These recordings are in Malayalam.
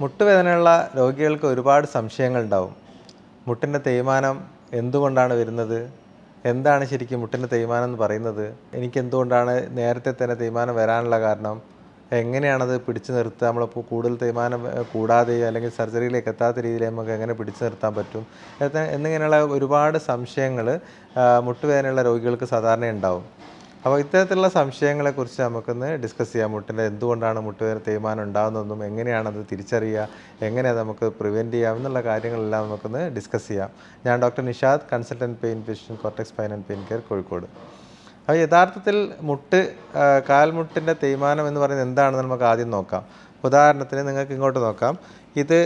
മുട്ടുവേദനയുള്ള രോഗികൾക്ക് ഒരുപാട് സംശയങ്ങൾ ഉണ്ടാവും മുട്ടിന്റെ തേയ്മാനം എന്തുകൊണ്ടാണ് വരുന്നത്? എന്താണ് ശരിക്കും മുട്ടിന്റെ തേയ്മാനം എന്ന് പറയുന്നത്? എനിക്ക് എന്തുകൊണ്ടാണ് നേരത്തെ തന്നെ തേയ്മാനം വരാനുള്ള കാരണം? എങ്ങനെയാണത് പിടിച്ചു നിർത്തുക നമ്മളിപ്പോൾ കൂടുതൽ തേയ്മാനം കൂടാതെ അല്ലെങ്കിൽ സർജറിയിലേക്ക് എത്താത്ത രീതിയിൽ നമുക്ക് എങ്ങനെ പിടിച്ചു നിർത്താൻ പറ്റും? എന്നിങ്ങനെയുള്ള ഒരുപാട് സംശയങ്ങൾ മുട്ടുവേദനയുള്ള രോഗികൾക്ക് സാധാരണ ഉണ്ടാവും. അപ്പോൾ ഇത്തരത്തിലുള്ള സംശയങ്ങളെക്കുറിച്ച് നമുക്കൊന്ന് ഡിസ്കസ് ചെയ്യാം. മുട്ടിന്റെ എന്തുകൊണ്ടാണ് മുട്ടുവേദന തേയ്മാനം ഉണ്ടാകുന്നതെന്നും എങ്ങനെയാണത് തിരിച്ചറിയുക എങ്ങനെയാണ് നമുക്ക് പ്രിവെന്റ് ചെയ്യാം എന്നുള്ള കാര്യങ്ങളെല്ലാം നമുക്കൊന്ന് ഡിസ്കസ് ചെയ്യാം. ഞാൻ doctor Nishad consultant pain physician cortex pain and pain care Kozhikode. അപ്പോൾ യഥാർത്ഥത്തിൽ മുട്ട് കാൽമുട്ടിന്റെ തേയ്മാനം എന്ന് പറയുന്നത് എന്താണെന്ന് നമുക്ക് ആദ്യം നോക്കാം. ഉദാഹരണത്തിന് നിങ്ങൾക്ക് ഇങ്ങോട്ട് നോക്കാം. ഇത്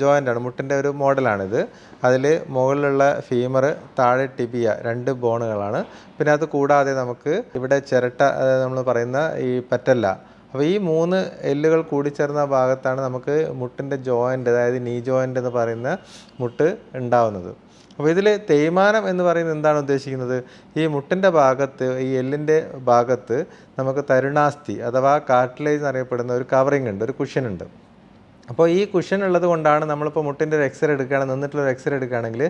ജോയിന്റ് ആണ് മുട്ടിന്റെ ഒരു മോഡലാണിത്. അതിൽ മുകളിലുള്ള ഫീമർ താഴെ ടിബിയ രണ്ട് ബോണുകളാണ്. പിന്നെ അത് കൂടാതെ നമുക്ക് ഇവിടെ ചിരട്ട നമ്മൾ പറയുന്ന ഈ പറ്റല്ല. അപ്പോൾ ഈ മൂന്ന് എല്ലുകൾ കൂടിച്ചേർന്ന ഭാഗത്താണ് നമുക്ക് മുട്ടിന്റെ ജോയിന്റ് അതായത് നീ ജോയിന്റ് എന്ന് പറയുന്ന മുട്ട് ഉണ്ടാവുന്നത്. അപ്പോൾ ഇതിൽ തേയ്മാനം എന്ന് പറയുന്നത് എന്താണ് ഉദ്ദേശിക്കുന്നത്? ഈ മുട്ടിന്റെ ഭാഗത്ത് ഈ എല്ലിന്റെ ഭാഗത്ത് നമുക്ക് തരുണാസ്ഥി അഥവാ കാർട്ടിലേജ് എന്നറിയപ്പെടുന്ന ഒരു കവറിങ് ഉണ്ട് ഒരു കുഷ്യൻ ഉണ്ട്. അപ്പോൾ ഈ കുഷൻ ഉള്ളത് കൊണ്ടാണ് നമ്മളിപ്പോൾ മുട്ടിന്റെ ഒരു എക്സ്റേ എടുക്കുകയാണ് നിന്നിട്ടുള്ള ഒരു എക്സ്റേ എടുക്കുകയാണെങ്കിൽ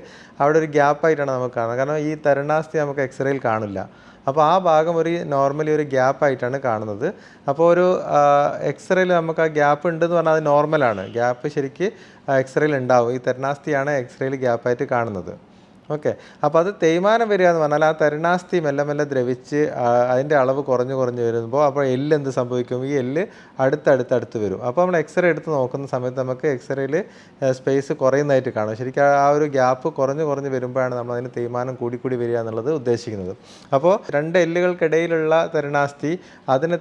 അവിടെ ഒരു ഗ്യാപ്പായിട്ടാണ് നമുക്ക് കാണുന്നത്. കാരണം ഈ തരുണാസ്ഥി നമുക്ക് എക്സ്റേയിൽ കാണില്ല. അപ്പോൾ ആ ഭാഗം ഒരു നോർമലി ഒരു ഗ്യാപ്പായിട്ടാണ് കാണുന്നത്. അപ്പോൾ ഒരു എക്സ്റേയിൽ നമുക്ക് ആ ഗ്യാപ്പ് ഉണ്ടെന്ന് പറഞ്ഞാൽ അത് നോർമലാണ് ഗ്യാപ്പ് ശരിക്ക് എക്സ്റേയിൽ ഉണ്ടാവും. ഈ തരുണാസ്ഥിയാണ് എക്സ്റേയിൽ ഗ്യാപ്പായിട്ട് കാണുന്നത്. ഓക്കെ. അപ്പോൾ അത് തേയ്മാനം വരിക എന്ന് പറഞ്ഞാൽ ആ തരുണാസ്ഥി മെല്ലെ മെല്ലെ ദ്രവിച്ച് അതിന്റെ അളവ് കുറഞ്ഞു കുറഞ്ഞു വരുമ്പോൾ അപ്പോൾ എല്ല് എന്ത് സംഭവിക്കും? ഈ എല്ല് അടുത്തടുത്ത് അടുത്ത് വരും. അപ്പോൾ നമ്മൾ എക്സ്റേ എടുത്ത് നോക്കുന്ന സമയത്ത് നമുക്ക് എക്സ്റേയിൽ സ്പേസ് കുറയുന്നതായിട്ട് കാണും. ശരിക്കും ആ- ഒരു ഗ്യാപ്പ് കുറഞ്ഞു കുറഞ്ഞ് വരുമ്പോഴാണ് നമ്മൾ അതിന് തേയ്മാനം കൂടി കൂടി വരിക എന്നുള്ളത് ഉദ്ദേശിക്കുന്നത്. അപ്പോൾ രണ്ട് എല്ലുകൾക്കിടയിലുള്ള തരുണാസ്ഥി അതിനെ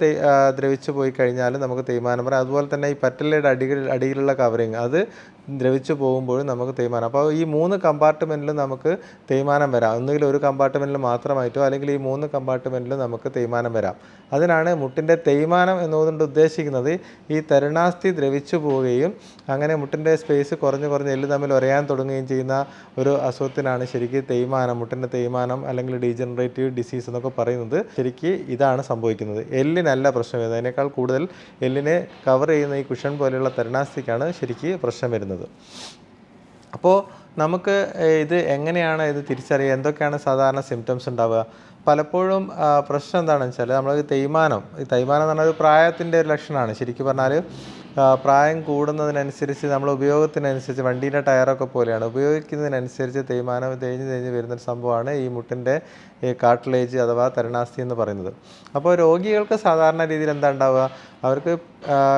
ദ്രവിച്ചു പോയി കഴിഞ്ഞാൽ നമുക്ക് തേയ്മാനം പറയാം അതുപോലെ തന്നെ ഈ പറ്റലയുടെ അടികൾ അടിയിലുള്ള കവറിങ് അത് ദ്രവിച്ചു പോകുമ്പോഴും നമുക്ക് തേയ്മാനം. അപ്പോൾ ഈ മൂന്ന് കമ്പാർട്ട്മെന്റിലും നമുക്ക് തേയ്മാനം വരാം. ഒന്നുകിൽ ഒരു കമ്പാർട്ട്മെന്റിൽ മാത്രമായിട്ടോ അല്ലെങ്കിൽ ഈ മൂന്ന് കമ്പാർട്ട്മെന്റിലും നമുക്ക് തേയ്മാനം വരാം. അതിനാണ് മുട്ടിന്റെ തേയ്മാനം എന്നതുകൊണ്ട് ഉദ്ദേശിക്കുന്നത് ഈ തരുണാസ്ഥി ദ്രവിച്ചു പോവുകയും അങ്ങനെ മുട്ടിന്റെ സ്പേസ് കുറഞ്ഞ് കുറഞ്ഞ് എല്ല് തമ്മിൽ ഒരയാൻ തുടങ്ങുകയും ചെയ്യുന്ന ഒരു അസുഖത്തിനാണ് ശരിക്കും തേയ്മാനം മുട്ടിന്റെ തേയ്മാനം അല്ലെങ്കിൽ ഡീജനറേറ്റീവ് ഡിസീസ് എന്നൊക്കെ പറയുന്നത്. ശരിക്കും ഇതാണ് സംഭവിക്കുന്നത്. എല്ലിനല്ല പ്രശ്നം വരുന്നത്. അതിനേക്കാൾ കൂടുതൽ എല്ലിനെ കവർ ചെയ്യുന്ന ഈ കുഷൻ പോലെയുള്ള തരുണാസ്ഥിക്കാണ് ശരിക്കും പ്രശ്നം വരുന്നത്. അപ്പോൾ നമുക്ക് ഇത് എങ്ങനെയാണ് ഇത് തിരിച്ചറിയുക? എന്തൊക്കെയാണ് സാധാരണ സിംറ്റംസ് ഉണ്ടാവുക? പലപ്പോഴും പ്രശ്നം എന്താണെന്ന് വെച്ചാൽ നമ്മൾ തേയ്മാനം തേയ്മാനം എന്ന് പറഞ്ഞാൽ പ്രായത്തിന്റെ ഒരു ലക്ഷണമാണ്. ശരിക്കും പറഞ്ഞാൽ പ്രായം കൂടുന്നതിനനുസരിച്ച് നമ്മൾ ഉപയോഗത്തിനനുസരിച്ച് വണ്ടീന്റെ ടയറൊക്കെ പോലെയാണ്. ഉപയോഗിക്കുന്നതിനനുസരിച്ച് തേയ്മാനം തേഞ്ഞ് തേഞ്ഞ് വരുന്നൊരു സംഭവമാണ് ഈ മുട്ടിന്റെ ഈ കാട്ടിലേജ് അഥവാ തരണാസ്തി എന്ന് പറയുന്നത്. അപ്പോൾ രോഗികൾക്ക് സാധാരണ രീതിയിൽ എന്താ ഉണ്ടാവുക? അവർക്ക്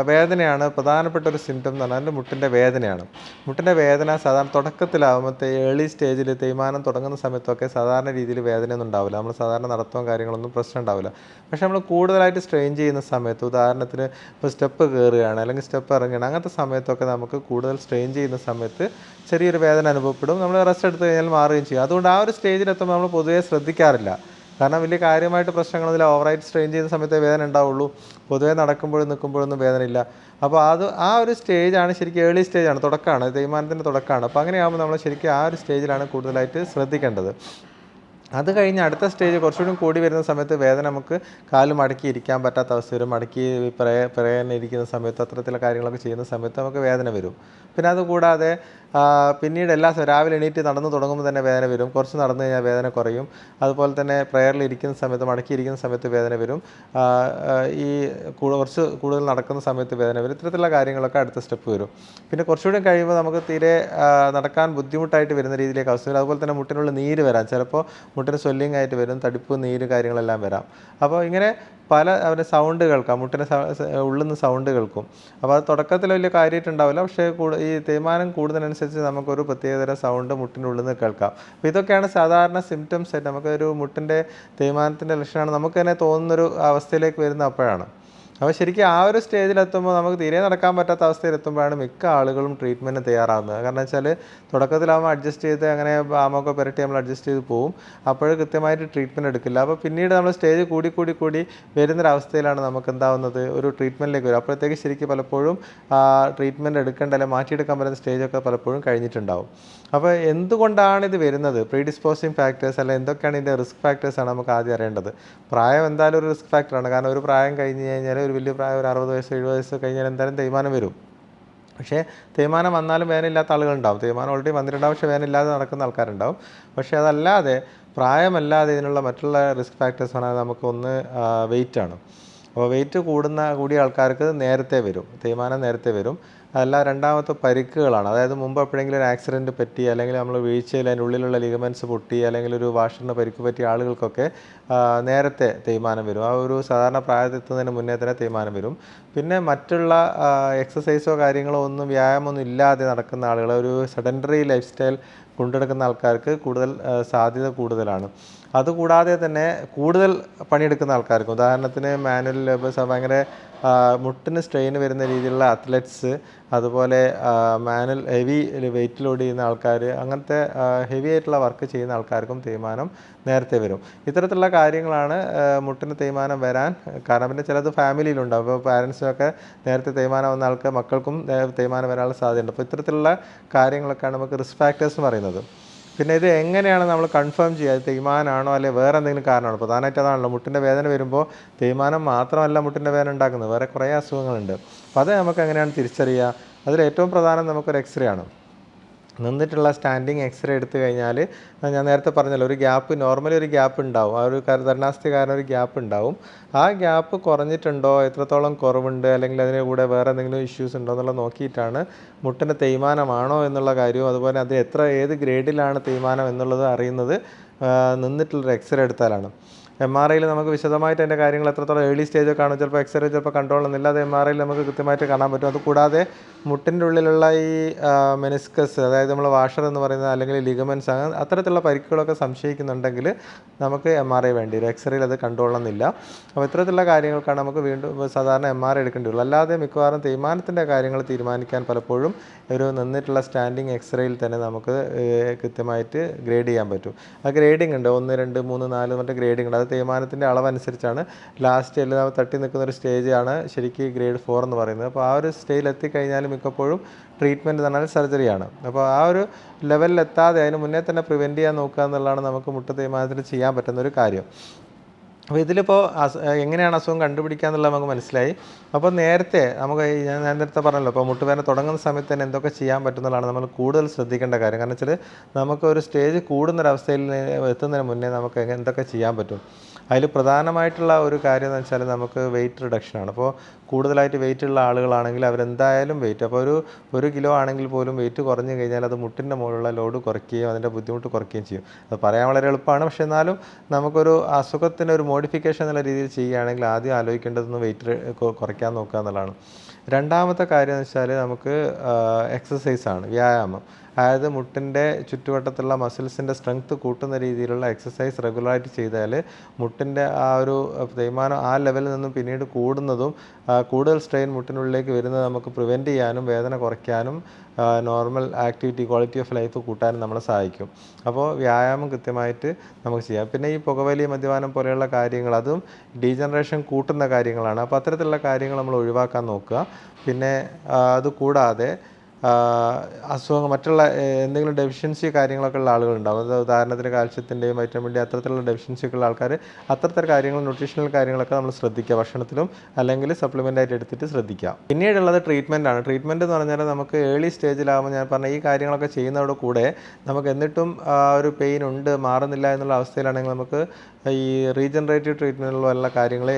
വേദനയാണ് പ്രധാനപ്പെട്ട ഒരു സിംറ്റം എന്ന് പറഞ്ഞാൽ മുട്ടിന്റെ വേദനയാണ്. മുട്ടിന്റെ വേദന സാധാരണ തുടക്കത്തിലാവുമ്പോൾ ഏർലി സ്റ്റേജിൽ തേയ്മാനം തുടങ്ങുന്ന സമയത്തൊക്കെ സാധാരണ രീതിയിൽ വേദനയൊന്നും ഉണ്ടാവില്ല. നമ്മൾ സാധാരണ നടത്തവും കാര്യങ്ങളൊന്നും പ്രശ്നം ഉണ്ടാവില്ല. പക്ഷേ നമ്മൾ കൂടുതലായിട്ട് സ്ട്രെയിൻ ചെയ്യുന്ന സമയത്ത് ഉദാഹരണത്തിന് ഇപ്പോൾ സ്റ്റെപ്പ് കയറുകയാണ് അല്ലെങ്കിൽ സ്റ്റെപ്പ് ഇറങ്ങണം. അങ്ങനത്തെ സമയത്തൊക്കെ നമുക്ക് കൂടുതൽ സ്ട്രെയിൻ ചെയ്യുന്ന സമയത്ത് ചെറിയൊരു വേദന അനുഭവപ്പെടും. നമ്മൾ റെസ്റ്റ് എടുത്തു കഴിഞ്ഞാൽ മാറുകയും ചെയ്യും. അതുകൊണ്ട് ആ ഒരു സ്റ്റേജിലെത്തുമ്പോൾ നമ്മൾ പൊതുവേ ശ്രദ്ധിക്കാറില്ല. കാരണം വലിയ കാര്യമായിട്ട് പ്രശ്നങ്ങളൊന്നുമില്ല ഓവറായിട്ട് സ്ട്രെയിൻ ചെയ്യുന്ന സമയത്തേ വേദന ഉണ്ടാവുള്ളൂ. പൊതുവേ നടക്കുമ്പോഴും നിൽക്കുമ്പോഴൊന്നും വേദനയില്ല. അപ്പോൾ അത് ആ ഒരു സ്റ്റേജാണ് ശരിക്കും ഏർലി സ്റ്റേജാണ് തുടക്കമാണ്. തേയ്മാനത്തിന്റെ തുടക്കമാണ്. അപ്പോൾ അങ്ങനെയാകുമ്പോൾ നമ്മൾ ശരിക്കും ആ ഒരു സ്റ്റേജിലാണ് കൂടുതലായിട്ട് ശ്രദ്ധിക്കേണ്ടത്. അത് കഴിഞ്ഞ് അടുത്ത സ്റ്റേജ് കുറച്ചുകൂടി കൂടി വരുന്ന സമയത്ത് വേദന നമുക്ക് കാൽ മടക്കി ഇരിക്കാൻ പറ്റാത്ത അവസ്ഥ വരും. മടക്കി പ്രയാൻ ഇരിക്കുന്ന സമയത്ത് അത്തരത്തിലുള്ള കാര്യങ്ങളൊക്കെ ചെയ്യുന്ന സമയത്ത് നമുക്ക് വേദന വരും. പിന്നെ അതുകൂടാതെ പിന്നീട് എല്ലാ രാവിലെ എണീറ്റ് നടന്നു തുടങ്ങുമ്പോൾ തന്നെ വേദന വരും. കുറച്ച് നടന്നു കഴിഞ്ഞാൽ വേദന കുറയും. അതുപോലെ തന്നെ പ്രയറിൽ ഇരിക്കുന്ന സമയത്ത് മടക്കി ഇരിക്കുന്ന സമയത്ത് വേദന വരും. ഈ കുറച്ച് കൂടുതൽ നടക്കുന്ന സമയത്ത് വേദന വരും. ഇത്തരത്തിലുള്ള കാര്യങ്ങളൊക്കെ അടുത്ത സ്റ്റെപ്പ് വരും. പിന്നെ കുറച്ചുകൂടി കഴിയുമ്പോൾ നമുക്ക് തീരെ നടക്കാൻ ബുദ്ധിമുട്ടായിട്ട് വരുന്ന രീതിയിലേക്ക് അവസ്ഥ അതുപോലെ തന്നെ മുട്ടിനുള്ളിൽ നീര് വരാം. ചിലപ്പോൾ മുട്ടിന് സ്വെല്ലിംഗ് ആയിട്ട് വരും തടിപ്പ് നീര് കാര്യങ്ങളെല്ലാം വരാം. അപ്പോൾ ഇങ്ങനെ പല അവരുടെ സൗണ്ട് കേൾക്കാം മുട്ടിന് നിന്ന് സൗണ്ട് കേൾക്കും അപ്പോൾ അത് തുടക്കത്തിൽ വലിയ കാര്യമായിട്ടുണ്ടാവില്ല. പക്ഷേ കൂടു ഈ തേയ്മാനം കൂടുന്നതിനനുസരിച്ച് നമുക്കൊരു പ്രത്യേകതരം സൗണ്ട് മുട്ടിന്റെ ഉള്ളിൽ നിന്ന് കേൾക്കാം. അപ്പോൾ ഇതൊക്കെയാണ് സാധാരണ സിംറ്റംസ് ആയിട്ട് നമുക്കൊരു മുട്ടിന്റെ തേയ്മാനത്തിന്റെ ലക്ഷണമാണ്. നമുക്ക് തന്നെ തോന്നുന്നൊരു അവസ്ഥയിലേക്ക് വരുന്ന അപ്പോഴാണ്. അപ്പോൾ ശരിക്കും ആ ഒരു സ്റ്റേജിലെത്തുമ്പോൾ നമുക്ക് തീരെ നടക്കാൻ പറ്റാത്ത അവസ്ഥയിലെത്തുമ്പോഴാണ് മിക്ക ആളുകളും ട്രീറ്റ്മെന്റ് തയ്യാറാകുന്നത് കാരണം വെച്ചാൽ തുടക്കത്തിലാകുമ്പോൾ അഡ്ജസ്റ്റ് ചെയ്ത് അങ്ങനെ ആമൊക്കെ പുരട്ടി നമ്മൾ അഡ്ജസ്റ്റ് ചെയ്ത് പോവും. അപ്പോൾ കൃത്യമായിട്ട് ട്രീറ്റ്മെന്റ് എടുക്കില്ല. അപ്പോൾ പിന്നീട് നമ്മൾ സ്റ്റേജ് കൂടി കൂടി കൂടി വരുന്നൊരവസ്ഥയിലാണ് നമുക്ക് എന്താവുന്നത്? ഒരു ട്രീറ്റ്മെന്റിലേക്ക് വരും അപ്പോഴത്തേക്ക് ശരിക്കും പലപ്പോഴും ട്രീറ്റ്മെന്റ് എടുക്കേണ്ട അല്ലെങ്കിൽ മാറ്റിയെടുക്കാൻ പറ്റുന്ന സ്റ്റേജൊക്കെ പലപ്പോഴും കഴിഞ്ഞിട്ടുണ്ടാവും. അപ്പോൾ എന്തുകൊണ്ടാണ് ഇത് വരുന്നത്? പ്രീഡിസ്പോസിങ് ഫാക്ടേഴ്സ് അല്ലെങ്കിൽ എന്തൊക്കെയാണ് ഇതിന്റെ റിസ്ക് ഫാക്ടേഴ്സ് ആണ് നമുക്ക് ആദ്യം അറിയേണ്ടത്. പ്രായം എന്തായാലും ഒരു റിസ്ക് ഫാക്ടറാണ് കാരണം ഒരു പ്രായം കഴിഞ്ഞ് കഴിഞ്ഞാൽ ഒരു വലിയ പ്രായം ഒരു അറുപത് വയസ്സ് എഴുപത് വയസ്സ് കഴിഞ്ഞാൽ എന്തായാലും തേയ്മാനം വരും. പക്ഷേ തേയ്മാനം വന്നാലും വേനയില്ലാത്ത ആളുകളുണ്ടാവും. തേയ്മാനം ഓൾറെഡി വന്നിട്ടുണ്ടാവും. പക്ഷേ വേനയില്ലാതെ നടക്കുന്ന ആൾക്കാരുണ്ടാവും. പക്ഷേ അതല്ലാതെ പ്രായമല്ലാതെ ഇതിനുള്ള മറ്റുള്ള റിസ്ക് ഫാക്ടേഴ്സ് പറഞ്ഞാൽ നമുക്കൊന്ന് വെയിറ്റ് ആണ്. അപ്പോൾ വെയിറ്റ് കൂടുന്ന കൂടിയ ആൾക്കാർക്ക് നേരത്തെ വരും. തേയ്മാനം നേരത്തെ വരും. അതല്ല രണ്ടാമത്തെ പരിക്കുകളാണ്. അതായത് മുമ്പ് എപ്പോഴെങ്കിലും ഒരു ആക്സിഡന്റ് പറ്റി അല്ലെങ്കിൽ നമ്മൾ വീഴ്ചയിൽ അതിന്റെ ഉള്ളിലുള്ള ലിഗമെന്റ്സ് പൊട്ടി അല്ലെങ്കിൽ ഒരു വാഷറിന് പരിക്ക് പറ്റിയ ആളുകൾക്കൊക്കെ നേരത്തെ തേയ്മാനം വരും. ആ ഒരു സാധാരണ പ്രായത്തെത്തുന്നതിന് മുന്നേ തന്നെ തേയ്മാനം വരും. പിന്നെ മറ്റുള്ള എക്സസൈസോ കാര്യങ്ങളോ ഒന്നും വ്യായാമമൊന്നും ഇല്ലാതെ നടക്കുന്ന ആളുകൾ ഒരു സെഡന്ററി ലൈഫ് സ്റ്റൈൽ കൊണ്ടെടുക്കുന്ന ആൾക്കാർക്ക് കൂടുതൽ സാധ്യത കൂടുതലാണ്. അതുകൂടാതെ തന്നെ കൂടുതൽ പണിയെടുക്കുന്ന ആൾക്കാർക്ക് ഉദാഹരണത്തിന് മാനുവൽ ലേബേഴ്സ് ഭയങ്കര മുട്ടിന് സ്ട്രെയിൻ വരുന്ന രീതിയിലുള്ള അത്ലറ്റ്സ് അതുപോലെ മാനൽ ഹെവി വെയിറ്റ് ലോഡ് ചെയ്യുന്ന ആൾക്കാർ അങ്ങനത്തെ ഹെവി ആയിട്ടുള്ള വർക്ക് ചെയ്യുന്ന ആൾക്കാർക്കും തേയ്മാനം നേരത്തെ വരും. ഇത്തരത്തിലുള്ള കാര്യങ്ങളാണ് മുട്ടിന് തേയ്മാനം വരാൻ കാരണം. പിന്നെ ചിലത് ഫാമിലിയിലുണ്ടാവും അപ്പോൾ പാരൻസിനൊക്കെ നേരത്തെ തേയ്മാനം വന്ന ആൾക്ക് മക്കൾക്കും തേയ്മാനം വരാനുള്ള സാധ്യതയുണ്ട്. അപ്പോൾ ഇത്തരത്തിലുള്ള കാര്യങ്ങളൊക്കെയാണ് നമുക്ക് റിസ്ക് ഫാക്ടേഴ്സ് എന്ന് പറയുന്നത്. പിന്നെ ഇത് എങ്ങനെയാണ് നമ്മൾ കൺഫേം ചെയ്യുക? തേയ്മാനാണോ അല്ലെ വേറെ എന്തെങ്കിലും കാരണമാണോ? പ്രധാനമായിട്ട് അതാണല്ലോ മുട്ടിന്റെ വേദന വരുമ്പോൾ തേയ്മാനം മാത്രമല്ല മുട്ടിന്റെ വേദന ഉണ്ടാക്കുന്നത്. വേറെ കുറേ അസുഖങ്ങളുണ്ട്. അപ്പോൾ അത് നമുക്ക് എങ്ങനെയാണ് തിരിച്ചറിയുക? അതിൽ ഏറ്റവും പ്രധാനം നമുക്കൊരു എക്സ്റേ ആണ്. നിന്നിട്ടുള്ള സ്റ്റാൻഡിങ് എക്സ്റേ എടുത്തു കഴിഞ്ഞാൽ ഞാൻ നേരത്തെ പറഞ്ഞല്ലോ ഒരു ഗ്യാപ്പ് നോർമലി ഒരു ഗ്യാപ്പ് ഉണ്ടാവും. ആ ഒരു തരണാസ്ഥി കാരണം ഒരു ഗ്യാപ്പ് ഉണ്ടാവും. ആ ഗ്യാപ്പ് കുറഞ്ഞിട്ടുണ്ടോ? എത്രത്തോളം കുറവുണ്ട്? അല്ലെങ്കിൽ അതിന്റെ കൂടെ വേറെ എന്തെങ്കിലും ഇഷ്യൂസ് ഉണ്ടോ എന്നുള്ളത് നോക്കിയിട്ടാണ് മുട്ടിന്റെ തേയ്മാനമാണോ എന്നുള്ള കാര്യവും അതുപോലെ അത് എത്ര ഏത് ഗ്രേഡിലാണ് തേയ്മാനം എന്നുള്ളത് അറിയുന്നത് നിന്നിട്ടുള്ളൊരു എക്സ്റേ എടുത്താലാണ്. എം ആർ ഐയിൽ നമുക്ക് വിശദമായിട്ട് അതിന്റെ കാര്യങ്ങൾ എത്രത്തോളം ഏർലി സ്റ്റേജ് കാണും ചിലപ്പോൾ എക്സ്റേ ചിലപ്പോൾ കൺട്രോൾ ഒന്നുമില്ല. അത് എം ആർ ഐയിൽ നമുക്ക് കൃത്യമായിട്ട് കാണാൻ പറ്റും. അതുകൂടാതെ മുട്ടിന്റെ ഉള്ളിലുള്ള ഈ മെനിസ്കസ് അതായത് നമ്മൾ വാഷർ എന്ന് പറയുന്നത് അല്ലെങ്കിൽ ലിഗമെൻസ് അങ്ങനെ അത്തരത്തിലുള്ള പരിക്കുകളൊക്കെ സംശയിക്കുന്നുണ്ടെങ്കിൽ നമുക്ക് എം ആർ ഐ വേണ്ടി വരും. എക്സ്റേയിൽ അത് കണ്ടുകൊള്ളുന്നില്ല അപ്പോൾ ഇത്തരത്തിലുള്ള കാര്യങ്ങൾക്കാണ് നമുക്ക് വീണ്ടും സാധാരണ എം ആർ ഐ എടുക്കേണ്ടി ഉള്ളൂ അല്ലാതെ മിക്കവാറും തേയ്മാനത്തിന്റെ കാര്യങ്ങൾ തീരുമാനിക്കാൻ പലപ്പോഴും ഒരു നിന്നിട്ടുള്ള സ്റ്റാൻഡിങ് എക്സ്റേയിൽ തന്നെ നമുക്ക് കൃത്യമായിട്ട് ഗ്രേഡ് ചെയ്യാൻ പറ്റും. ആ ഗ്രേഡിംഗ് ഉണ്ട്. ഒന്ന് രണ്ട് മൂന്ന് നാല് മറ്റേ ഗ്രേഡിംഗ് ഉണ്ട്. തേയ്മാനത്തിന്റെ അളവനുസരിച്ചാണ്. ലാസ്റ്റ് എല്ലാം തട്ടി നിൽക്കുന്ന ഒരു സ്റ്റേജാണ് ശരിക്കും ഗ്രേഡ് ഫോർ എന്ന് പറയുന്നത്. അപ്പോൾ ആ ഒരു സ്റ്റേജിൽ എത്തിക്കഴിഞ്ഞാൽ മിക്കപ്പോഴും ട്രീറ്റ്മെന്റ് എന്ന് പറഞ്ഞാൽ സർജറിയാണ് അപ്പോൾ ആ ഒരു ലെവലിൽ എത്താതെ അതിന് മുന്നേ തന്നെ പ്രിവെന്റ് ചെയ്യാൻ നോക്കുക എന്നുള്ളതാണ് നമുക്ക് മുട്ട തേയ്മാനത്തിൽ ചെയ്യാൻ പറ്റുന്ന ഒരു കാര്യം. അപ്പോൾ ഇതിലിപ്പോൾ എങ്ങനെയാണ് അസുഖം കണ്ടുപിടിക്കുക എന്നുള്ളത് നമുക്ക് മനസ്സിലായി. അപ്പോൾ നേരത്തെ നമുക്ക് ഞാൻ നേരത്തെ പറഞ്ഞല്ലോ അപ്പോൾ മുട്ടുവേദന തുടങ്ങുന്ന സമയത്ത് തന്നെ എന്തൊക്കെ ചെയ്യാൻ പറ്റുന്നതാണ് നമ്മൾ കൂടുതൽ ശ്രദ്ധിക്കേണ്ട കാര്യം. കാരണം വെച്ചാൽ നമുക്ക് ഒരു സ്റ്റേജ് കൂടുന്നൊരവസ്ഥയിൽ എത്തുന്നതിന് മുന്നേ നമുക്ക് എന്തൊക്കെ ചെയ്യാൻ പറ്റും? അതിൽ പ്രധാനമായിട്ടുള്ള ഒരു കാര്യം എന്ന് വെച്ചാൽ നമുക്ക് വെയിറ്റ് റിഡക്ഷനാണ് അപ്പോൾ കൂടുതലായിട്ട് വെയിറ്റ് ഉള്ള ആളുകളാണെങ്കിൽ അവരെന്തായാലും വെയിറ്റ് അപ്പോൾ ഒരു ഒരു കിലോ ആണെങ്കിൽ പോലും വെയിറ്റ് കുറഞ്ഞു കഴിഞ്ഞാൽ അത് മുട്ടിന്റെ മുകളിലുള്ള ലോഡ് കുറയ്ക്കുകയും അതിന്റെ ബുദ്ധിമുട്ട് കുറയ്ക്കുകയും ചെയ്യും. അത് പറയാൻ വളരെ എളുപ്പമാണ്. പക്ഷേ എന്നാലും നമുക്കൊരു അസുഖത്തിന്റെ ഒരു മോഡിഫിക്കേഷൻ എന്നുള്ള രീതിയിൽ ചെയ്യുകയാണെങ്കിൽ ആദ്യം ആലോചിക്കേണ്ടതൊന്ന് വെയിറ്റ് കുറയ്ക്കാൻ നോക്കുക എന്നുള്ളതാണ്. രണ്ടാമത്തെ കാര്യം എന്ന് വെച്ചാൽ നമുക്ക് എക്സസൈസാണ് വ്യായാമം. അതായത് മുട്ടിന്റെ ചുറ്റുവട്ടത്തുള്ള മസിൽസിന്റെ സ്ട്രെങ്ത് കൂട്ടുന്ന രീതിയിലുള്ള എക്സസൈസ് റെഗുലറായിട്ട് ചെയ്താൽ മുട്ടിന്റെ ആ ഒരു തേയ്മാനം ആ ലെവലിൽ നിന്നും പിന്നീട് കൂടുന്നതും കൂടുതൽ സ്ട്രെയിൻ മുട്ടിനുള്ളിലേക്ക് വരുന്നത് നമുക്ക് പ്രിവെന്റ് ചെയ്യാനും വേദന കുറയ്ക്കാനും normal activity quality of life കൂട്ടാനും നമ്മളെ സഹായിക്കും. അപ്പോൾ വ്യായാമം കൃത്യമായിട്ട് നമുക്ക് ചെയ്യാം. പിന്നെ ഈ പുകവലി മദ്യപാനം പോലെയുള്ള കാര്യങ്ങൾ അതും ഡീജനറേഷൻ കൂട്ടുന്ന കാര്യങ്ങളാണ്. അപ്പോൾ അത്തരത്തിലുള്ള കാര്യങ്ങൾ നമ്മൾ ഒഴിവാക്കാൻ നോക്കുക. പിന്നെ അത് കൂടാതെ അസുഖങ്ങൾ മറ്റുള്ള എന്തെങ്കിലും ഡെഫിഷ്യൻസി കാര്യങ്ങളൊക്കെ ഉള്ള ആളുകളുണ്ടാവും. അത് ഉദാഹരണത്തിന് കാൽസ്യത്തിന്റെയും വൈറ്റമിൻ ഡി അത്തരത്തിലുള്ള ഡെഫിഷ്യൻസി ഉള്ള ആൾക്കാർ അത്തരത്തിലുള്ള കാര്യങ്ങൾ ന്യൂട്രീഷണൽ കാര്യങ്ങളൊക്കെ നമ്മൾ ശ്രദ്ധിക്കുക. ഭക്ഷണത്തിലും അല്ലെങ്കിൽ സപ്ലിമെന്റ് ആയിട്ട് എടുത്തിട്ട് ശ്രദ്ധിക്കുക. പിന്നീടുള്ളത് ട്രീറ്റ്മെന്റ് ആണ്. ട്രീറ്റ്മെന്റ് എന്ന് പറഞ്ഞാൽ നമുക്ക് ഏർലി സ്റ്റേജിലാകുമ്പോൾ ഞാൻ പറഞ്ഞ ഈ കാര്യങ്ങളൊക്കെ ചെയ്യുന്നതോട് കൂടെ നമുക്ക് എന്നിട്ടും ഒരു പെയിൻ ഉണ്ട് മാറുന്നില്ല എന്നുള്ള അവസ്ഥയിലാണെങ്കിൽ നമുക്ക് ഈ റീജനറേറ്റീവ് ട്രീറ്റ്മെന്റിലുള്ള കാര്യങ്ങളെ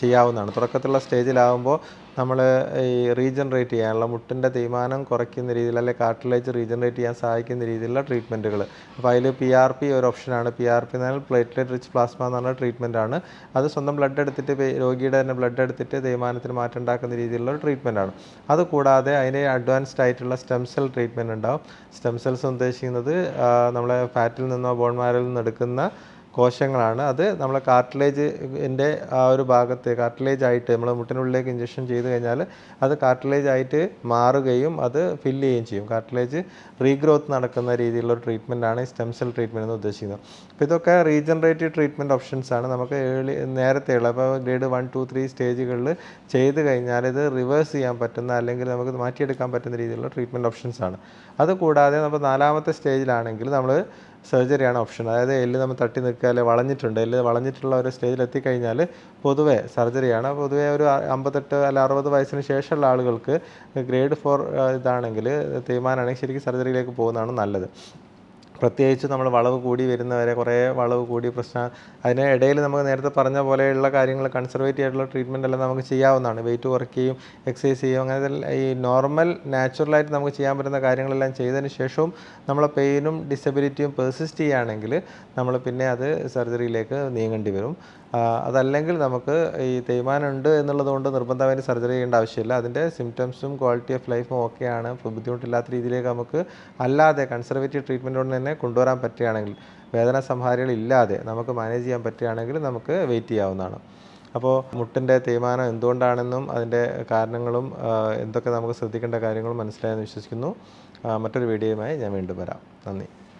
ചെയ്യാവുന്നതാണ്. തുടക്കത്തിലുള്ള സ്റ്റേജിലാകുമ്പോൾ നമ്മൾ ഈ റീജനറേറ്റ് ചെയ്യാനുള്ള മുട്ടിന്റെ തേയ്മാനം കുറയ്ക്കുന്ന രീതിയിൽ അല്ലെങ്കിൽ കാർട്ടിലേജ് റീജനറേറ്റ് ചെയ്യാൻ സഹായിക്കുന്ന രീതിയിലുള്ള ട്രീറ്റ്മെന്റുകൾ അപ്പോൾ അതിൽ പി ആർ പി ഒരു ഓപ്ഷനാണ്. പി ആർ പി എന്ന് പറഞ്ഞാൽ പ്ലേറ്റ്ലെറ്റ് റിച്ച് പ്ലാസ്മ എന്ന് പറഞ്ഞ ട്രീറ്റ്മെന്റ് ആണ്. അത് സ്വന്തം ബ്ലഡ് എടുത്തിട്ട് രോഗിയുടെ തന്നെ ബ്ലഡ് എടുത്തിട്ട് തേയ്മാനത്തിന് മാറ്റം ഉണ്ടാക്കുന്ന രീതിയിലുള്ള ഒരു ട്രീറ്റ്മെന്റ് ആണ്. അത് കൂടാതെ അതിന് അഡ്വാൻസ്ഡ് ആയിട്ടുള്ള സ്റ്റെം സെൽ ട്രീറ്റ്മെന്റ് ഉണ്ടാവും. സ്റ്റെം സെൽസ് ഉദ്ദേശിക്കുന്നത് നമ്മളെ ഫാറ്റിൽ നിന്നോ ബോൺമാരിൽ നിന്നോ എടുക്കുന്ന കോശങ്ങളാണ്. അത് നമ്മളെ കാർട്ടിലേജിന്റെ ആ ഒരു ഭാഗത്ത് കാർട്ടിലേജ് ആയിട്ട് നമ്മൾ മുട്ടിനുള്ളിലേക്ക് ഇഞ്ചക്ഷൻ ചെയ്ത് കഴിഞ്ഞാൽ അത് കാർട്ടിലേജ് ആയിട്ട് മാറുകയും അത് ഫില്ല് ചെയ്യുകയും ചെയ്യും. കാർട്ടിലേജ് റീഗ്രോത്ത് നടക്കുന്ന രീതിയിലുള്ള ഒരു ട്രീറ്റ്മെന്റാണ് ഈ സ്റ്റെം സെൽ ട്രീറ്റ്മെന്റ് എന്ന് ഉദ്ദേശിക്കുന്നത്. അപ്പോൾ ഇതൊക്കെ റീജനറേറ്റീവ് ട്രീറ്റ്മെന്റ് ഓപ്ഷൻസ് ആണ്. നമുക്ക് ഏർലി നേരത്തെയുള്ള അപ്പോൾ ഗ്രേഡ് വൺ ടു ത്രീ സ്റ്റേജുകളിൽ ചെയ്ത് കഴിഞ്ഞാൽ ഇത് റിവേഴ്സ് ചെയ്യാൻ പറ്റുന്ന അല്ലെങ്കിൽ നമുക്ക് മാറ്റിയെടുക്കാൻ പറ്റുന്ന രീതിയിലുള്ള ട്രീറ്റ്മെന്റ് ഓപ്ഷൻസ് ആണ്. അതുകൂടാതെ നമ്മൾ നാലാമത്തെ സ്റ്റേജിലാണെങ്കിൽ നമ്മൾ സർജറിയാണ് ഓപ്ഷൻ. അതായത് എല്ല് നമ്മൾ തട്ടി നിൽക്കുക അല്ലെങ്കിൽ വളഞ്ഞിട്ടുണ്ട്. എല്ല് വളഞ്ഞിട്ടുള്ള ഒരു സ്റ്റേജിൽ എത്തിക്കഴിഞ്ഞാൽ പൊതുവെ സർജറിയാണ്. പൊതുവെ ഒരു അമ്പത്തെട്ട് അല്ല അറുപത് വയസ്സിന് ശേഷമുള്ള ആളുകൾക്ക് ഗ്രേഡ് ഫോർ ഇതാണെങ്കിൽ തേയ്മാനാണെങ്കിൽ ശരിക്കും സർജറിയിലേക്ക് പോകുന്നതാണ് നല്ലത്. പ്രത്യേകിച്ച് നമ്മൾ വളവ് കൂടി വരുന്നവരെ കുറേ വളവ് കൂടി പ്രശ്നം അതിന് ഇടയിൽ നമുക്ക് നേരത്തെ പറഞ്ഞ പോലെയുള്ള കാര്യങ്ങൾ കൺസർവേറ്റീവ് ആയിട്ടുള്ള ട്രീറ്റ്മെന്റ് എല്ലാം നമുക്ക് ചെയ്യാവുന്നതാണ്. വെയിറ്റ് കുറയ്ക്കുകയും എക്സസൈസ് ചെയ്യുകയും അങ്ങനത്തെ ഈ നോർമൽ നാച്ചുറലായിട്ട് നമുക്ക് ചെയ്യാൻ പറ്റുന്ന കാര്യങ്ങളെല്ലാം ചെയ്തതിന് ശേഷവും നമ്മളെ പെയിനും ഡിസബിലിറ്റിയും പെർസിസ്റ്റ് ചെയ്യുകയാണെങ്കിൽ നമ്മൾ പിന്നെ അത് സർജറിയിലേക്ക് നീങ്ങേണ്ടി വരും. അതല്ലെങ്കിൽ നമുക്ക് ഈ തേയ്മാനം ഉണ്ട് എന്നുള്ളത് കൊണ്ട് നിർബന്ധമായി സർജറി ചെയ്യേണ്ട ആവശ്യമില്ല. അതിന്റെ സിംറ്റംസും ക്വാളിറ്റി ഓഫ് ലൈഫും ഒക്കെയാണ് ഇപ്പോൾ ബുദ്ധിമുട്ടില്ലാത്ത രീതിയിലേക്ക് നമുക്ക് അല്ലാതെ കൺസർവേറ്റീവ് ട്രീറ്റ്മെന്റ് കൊണ്ട് തന്നെ കൊണ്ടുവരാൻ പറ്റുകയാണെങ്കിൽ വേദന സംഹാരികളില്ലാതെ നമുക്ക് മാനേജ് ചെയ്യാൻ പറ്റുകയാണെങ്കിൽ നമുക്ക് വെയിറ്റ് ചെയ്യാവുന്നതാണ്. അപ്പോൾ മുട്ടിന്റെ തേയ്മാനം എന്തുകൊണ്ടാണെന്നും അതിന്റെ കാരണങ്ങളും എന്തൊക്കെ നമുക്ക് ശ്രദ്ധിക്കേണ്ട കാര്യങ്ങളും മനസ്സിലായെന്ന് വിശ്വസിക്കുന്നു. മറ്റൊരു വീഡിയോയുമായി ഞാൻ വീണ്ടും വരാം. നന്ദി.